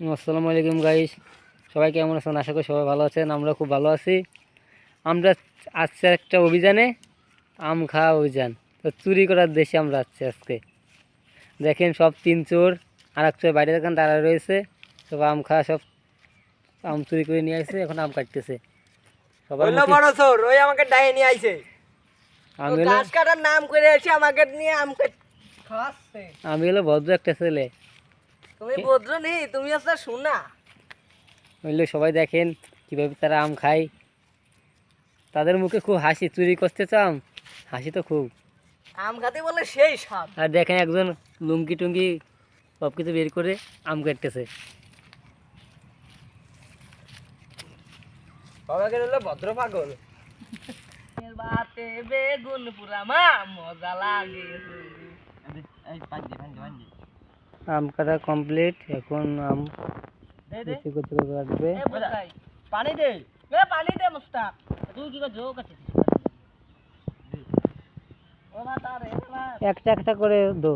আসসালামু আলাইকুম গাইস সবাই কেমন আছেন? আশা করি সবাই ভালো আছেন আমরা খুব ভালো আছি। আমরা আসছি একটা অভিযানে আম খাওয়া অভিযান। তো চুরি করার দেশে আমরা আসছি আজকে। দেখেন সব তিন চোর আর এক চোর বাইরে দোকান দাঁড়া রয়েছে। সব আম খাওয়া সব আম চুরি করে নিয়ে আসছে এখন আম কাটতেছে। সবার হইল মুখে- বড় চোর ওই আমাকে ডায়ে নিয়ে আইছে। আমি ও হলো ঘাস কাটার নাম করে এসে আমাকে নিয়ে আম আমি হলো ভদ্র একটা ছেলে। তুমি ভদ্র নেই তুমি হচ্ছে শোনা হইলে সবাই দেখেন কীভাবে তারা আম খায়। তাদের মুখে খুব হাসি। চুরি করতে চাম? হাসি তো খুব। আম খাতে বলে সেই সব আর দেখেন একজন লুঙ্গি টুঙ্গি সব কিছু বের করে আম কাটতেছে। হলো ভদ্র পাগল? বাতে বেগুন পুরা মা মজা লাগে। আম কাটা কমপ্লিট এখন আম দে করতে কুচি কাটবে। পানি দে। এ পানি দে মুস্তাক। তুই কি জো রে একটা একটা করে দো।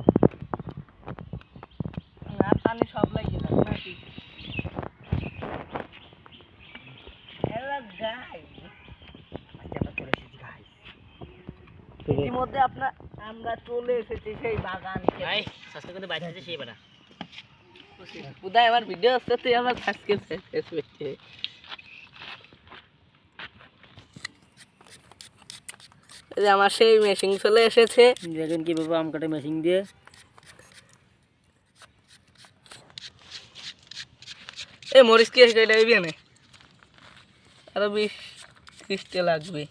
ইতিমধ্যে আপনার আমরা চলে এসেছি সেই বাগান উদয় আমার ভিডিও আসছে তুই আমার আজকে যে আমার সেই মেশিন চলে এসেছে। দেখেন কীভাবে আম কাটা মেশিন দিয়ে। এই মরিচ কি দিবি না আরও বিশ ত্রিশটা লাগবে।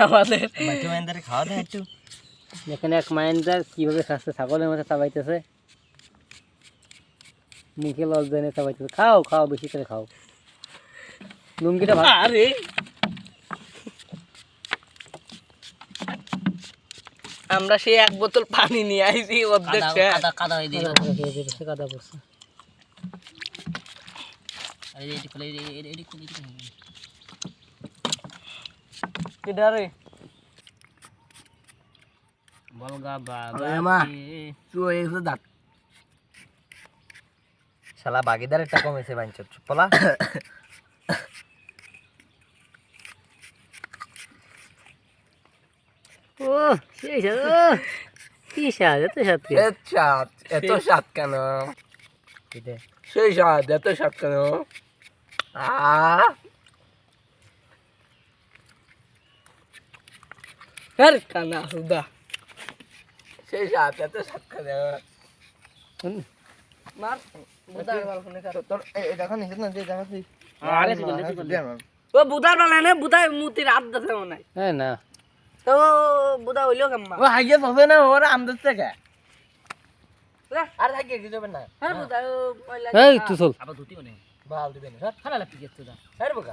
আমাদের দেখেন এক মাইন্ডার কীভাবে খাচ্ছে ছাগলের মধ্যে চাবাইতেছে মুখে চাবাইতেছে খাও খাও বেশি করে খাও লুঙ্গিটা ভালো আরে আমরা সেই এক বোতল পানি নিয়ে আইছি অর্ধেক। কাদা হয়ে পড়ছে রে? বলগা। বাবা শালা বাগিদার একটা কমেছে বাইঞ্চ পলা ও সেই কি স্বাদ এত স্বাদ কি স্বাদ এত স্বাদ কেন সেই স্বাদ এত স্বাদ কেন আ হর কানা হুদা সেই স্বাদ এত স্বাদ কেন হুম। মার বুদার বালকনে কর তোর এই দেখো নিচে না যে দেখো তুই আরে তুই বলে, তুই বলে। ও বুদার বালানে বুদার মুতির হাত দাসে মনে হয় হ্যাঁ না তো বুদা হইল কেমন ও হাইয়ে হবে না ওরা আমদার থেকে রে আর হাইয়ে কি যাবে না হ্যাঁ বুদা ও পয়লা এই তুই চল ভালো দিবেন স্যার খানা লাগতে গেছে দা আরে বোকা